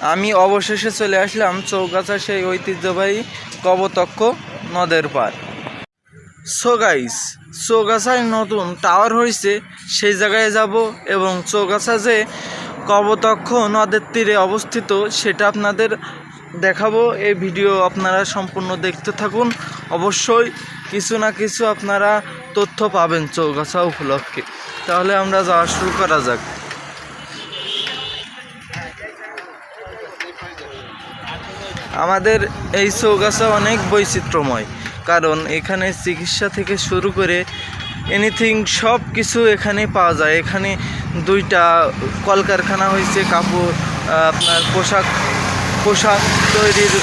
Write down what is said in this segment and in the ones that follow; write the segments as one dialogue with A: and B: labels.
A: আমি অবশেষে চলে আসলাম চৌগাছা সেই ঐতিহ্যবাহী কবতক্ষ নদের পার সোগাইস চৌগাছায় নতুন টাওয়ার হয়েছে সেই জায়গায় যাব এবং চৌগাছা যে কবতক্ষ নদের তীরে অবস্থিত সেটা আপনাদের দেখাবো। এই ভিডিও আপনারা সম্পূর্ণ দেখতে থাকুন। অবশ্যই কিছু না কিছু আপনারা তথ্য পাবেন চৌগাছা উপলক্ষে। তাহলে আমরা যাওয়া শুরু করা যাক। আমাদের এই চৌগাছা অনেক বৈচিত্র্যময়, কারণ এখানে চিকিৎসা থেকে শুরু করে এনিথিং সব কিছু এখানে পাওয়া যায়। এখানে দুইটা কলকারখানা হয়েছে, কাপড় আপনার পোশাক পোশাক তৈরির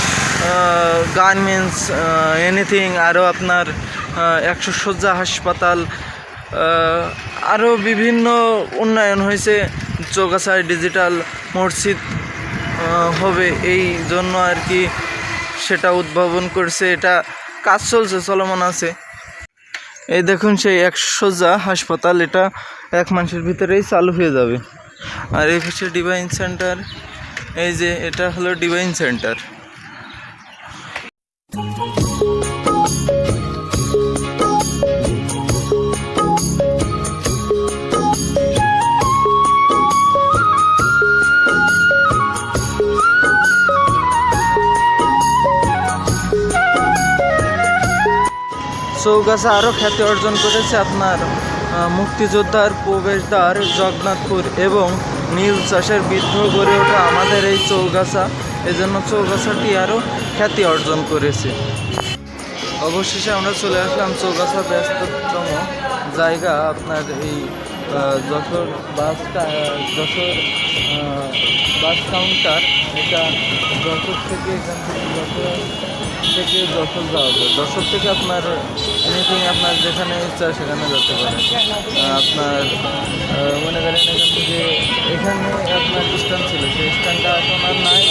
A: গার্মেন্টস এনিথিং আরও আপনার একশো শয্যা হাসপাতাল আরও বিভিন্ন উন্নয়ন হয়েছে। চৌগাছায় ডিজিটাল মসজিদ হবে এই জন্য আর কি সেটা উদ্ভাবন করছে, এটা কাজ চলছে, চলমান আছে। এই দেখুন সেই একশো সোজা হাসপাতাল, এটা এক মাসের ভিতরেই চালু হয়ে যাবে। আর এই হচ্ছে ডিভাইন সেন্টার এই যে এটা হলো ডিভাইন সেন্টার চৌগাছা আরও খ্যাতি অর্জন করেছে আপনার মুক্তিযোদ্ধার প্রবেশদ্বার জগন্নাথপুর এবং নীল চাষের বিদ্রোহ গড়ে ওঠা আমাদের এই চৌগাছা। এজন্য চৌগাছাটি আরও খ্যাতি অর্জন করেছে। অবশেষে আমরা চলে আসলাম চৌগাছা ব্যস্ততম জায়গা, আপনার এই Jessore bus Jessore bus counter. এটা যশোর থেকে এখান থেকে যশোর থেকে যশোর যাওয়া যায়। যশোর থেকে আপনার এনিথিং আপনার যেখানে ইচ্ছা সেখানে যেতে পারেন। আপনার মনে করেন এখান থেকে এখানে আপনার স্ট্যান্ড ছিল, সেই স্ট্যান্ডটা এখন আর নাই।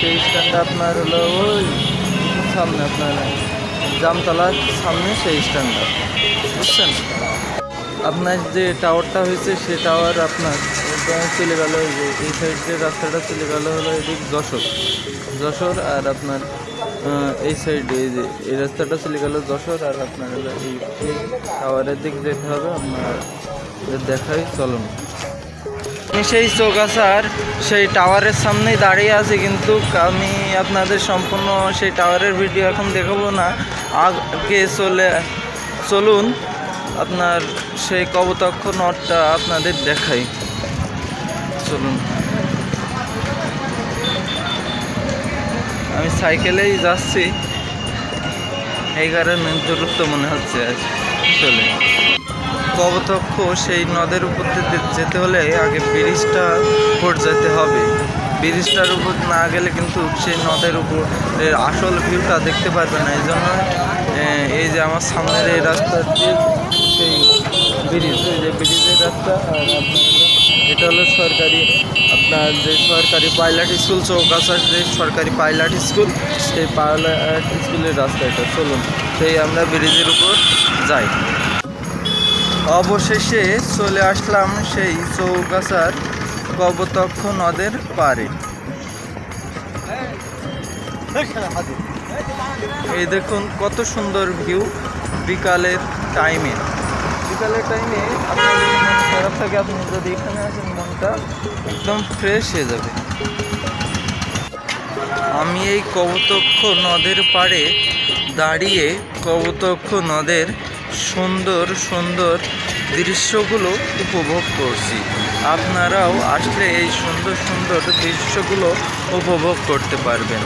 A: সেই স্ট্যান্ডটা আপনার হলো ওই সামনে আপনার জামতলার সামনে সেই স্ট্যান্ডটা। বুঝছেন? আপনার যে টাওয়ারটা হয়েছে, সে টাওয়ার আপনার চলে গেল এই সাইড যে রাস্তাটা চলে গেল হলো এদিক যশোর। যশোর আর আপনার এই সাইডে এই যে, এই রাস্তাটা চলে গেল যশোর, আর আপনার এই টাওয়ারের দিক যেতে হবে আপনার দেখাই, চলুন। সেই চৌগাছার, সেই টাওয়ারের সামনেই দাঁড়িয়ে আছি, কিন্তু আমি আপনাদের সম্পূর্ণ সেই টাওয়ারের ভিডিও এখন দেখাবো না। আগে চলে, চলুন, আপনার সেই কবতক্ষ নটটা আপনাদের দেখাই। চলুন। সাইকেলেই যাচ্ছি। এই কারণে দূরত্ব মনে হচ্ছে আজ চলে কবতক্ষ সেই নদের উপর দিয়ে যেতে হলে আগে ব্রিজটা উপর যেতে হবে। ব্রিজটার উপর না গেলে কিন্তু সেই নদের উপর আসল ভিউটা দেখতে পারবে না। এই জন্য এই যে আমার সামনের এই রাস্তা দিয়ে সেই ব্রিজ যে ব্রিজের রাস্তা, আর এটা হলো সরকারি আপনার যে সরকারি পাইলট স্কুল, চৌকাছার যে সরকারি পাইলট স্কুল, সেই পাইলট স্কুলের রাস্তা এটা। চলুন, সেই আমরা ব্রিজের উপর যাই। অবশেষে চলে আসলাম সেই চৌগাছার কবতক্ষ নদের পারে এই দেখুন কত সুন্দর ভিউ বিকালের টাইমে বিকালের টাইমে আপনার যদি মন খারাপ থাকে, আপনি যদি এখানে আসেন, মনটা একদম ফ্রেশ হয়ে যাবে। আমি এই কবতক্ষ নদের পাড়ে দাঁড়িয়ে কবতক্ষ নদের সুন্দর সুন্দর দৃশ্যগুলো উপভোগ করছি। আপনারাও আসলে এই সুন্দর সুন্দর দৃশ্যগুলো উপভোগ করতে পারবেন।